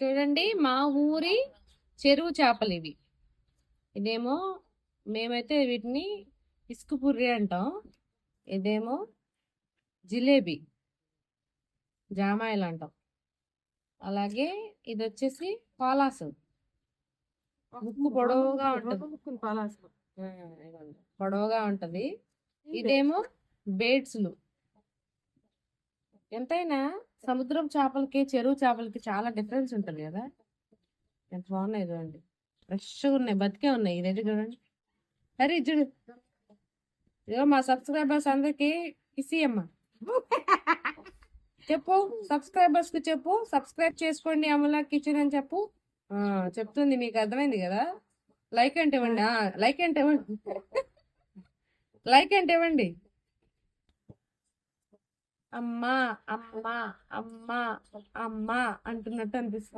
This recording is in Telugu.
చూడండి మా ఊరి చెరువు చేపలు ఇవి ఇదేమో మేమైతే వీటిని ఇసుక పుర్రి అంటాం. ఇదేమో జిలేబీ జామాయిలు అంటాం. అలాగే ఇది వచ్చేసి పాలాసు ముక్కు పొడవుగా ఉంటుంది. పొడవుగా ఉంటది. ఇదేమో బేడ్స్లు ఎంతైనా సముద్రం చేపలకి చెరువు చేపలకి చాలా డిఫరెన్స్ ఉంటుంది కదా? ఎంత బాగున్నాయి చూడండి. ఫ్రెష్గా ఉన్నాయి బతికే ఉన్నాయి. ఇదైతే చూడండి. అరే చూడు. ఇదిగో మా సబ్స్క్రైబర్స్ అందరికి ఇసియమ్మ. చెప్పు సబ్స్క్రైబర్స్కి చెప్పు సబ్స్క్రైబ్ చేసుకోండి అమలా కిచెన్ అని చెప్పు. చెప్తుంది మీకు అర్థమైంది కదా? లైక్ అంటే ఇవ్వండి. లైక్ అంటే ఇవ్వండి. లైక్ అంటే ఇవ్వండి. అమ్మా అమ్మా అమ్మా అమ్మా అంటున్నట్టు అనిపిస్తుంది.